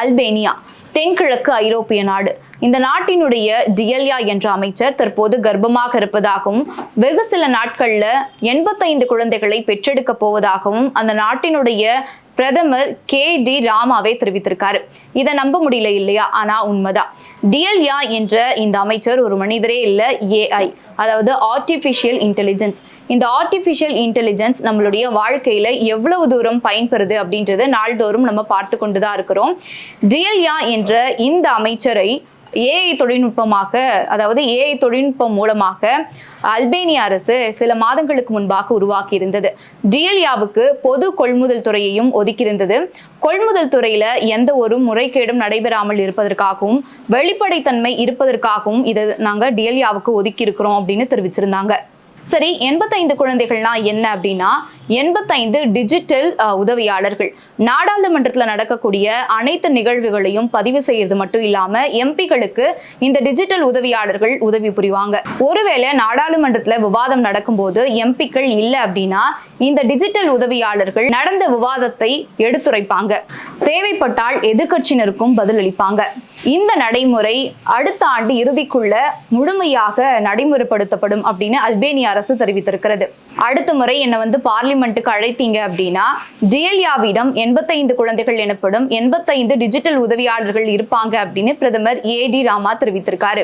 Albania தென்கிழக்கு ஐரோப்பிய நாடு. இந்த நாட்டினுடைய டிஎல்யா என்ற அமைச்சர் தற்போது கர்ப்பமாக இருப்பதாகவும் வெகு சில நாட்கள்ல எண்பத்தைந்து குழந்தைகளை பெற்றெடுக்க போவதாகவும் அந்த நாட்டினுடைய பிரதமர் கே டி ராமாவே தெரிவித்திருக்காரு. இதை நம்ப முடியல இல்லையா? ஆனா உண்மைதான். டிஎல்யா என்ற இந்த அமைச்சர் ஒரு மனிதரே இல்லை ஏஐ அதாவது ஆர்டிஃபிஷியல் இன்டெலிஜென்ஸ் இந்த ஆர்டிஃபிஷியல் இன்டெலிஜென்ஸ் நம்மளுடைய வாழ்க்கையில எவ்வளவு தூரம் பயன்பெறுது அப்படின்றத நாள்தோறும் நம்ம பார்த்து கொண்டு தான் இருக்கிறோம். டிஎல்யா என்ற இந்த அமைச்சரை ஏஐ தொழில்நுட்பமாக அதாவது ஏஐ தொழில்நுட்பம் மூலமாக அல்பேனிய அரசு சில மாதங்களுக்கு முன்பாக உருவாக்கி இருந்தது டிஎல்யாவுக்கு பொது கொள்முதல் துறையையும் ஒதுக்கியிருந்தது. கொள்முதல் துறையில எந்த ஒரு முறைகேடும் நடைபெறாமல் இருப்பதற்காகவும் வெளிப்படைத்தன்மை இருப்பதற்காகவும் இதை நாங்கள் டிஎல்யாவுக்கு ஒதுக்கி இருக்கிறோம் அப்படின்னு தெரிவிச்சிருந்தாங்க. சரி எண்பத்தைந்து குழந்தைகள்னா என்ன அப்படின்னா எண்பத்தைந்து டிஜிட்டல் உதவியாளர்கள். நாடாளுமன்றத்தில் நடக்கக்கூடிய அனைத்து நிகழ்வுகளையும் பதிவு செய்யறது மட்டும் இல்லாம எம்பிகளுக்கு இந்த டிஜிட்டல் உதவியாளர்கள் உதவி புரிவாங்க. ஒருவேளை நாடாளுமன்றத்தில் விவாதம் நடக்கும்போது எம்பிக்கள் இல்லை அப்படின்னா இந்த டிஜிட்டல் உதவியாளர்கள் நடந்த விவாதத்தை எடுத்துரைப்பாங்க. தேவைப்பட்டால் எதிர்க்கட்சியினருக்கும் பதிலளிப்பாங்க இந்த நடைமுறை அடுத்த ஆண்டு இறுதிக்குள்ள முழுமையாக நடைமுறைப்படுத்தப்படும் அப்படின்னு அல்பேனியா அரசு தெரிவித்திருக்கிறது. அடுத்த முறை என்னை வந்து பார்லிமெண்ட்டுக்கு அழைத்தீங்க அப்படின்னா டிஎல்யாவிடம் எண்பத்தைந்து குழந்தைகள் எனப்படும் எண்பத்தைந்து டிஜிட்டல் உதவியாளர்கள் இருப்பாங்க அப்படின்னு பிரதமர் ஏ டி ராமா தெரிவித்திருக்காரு.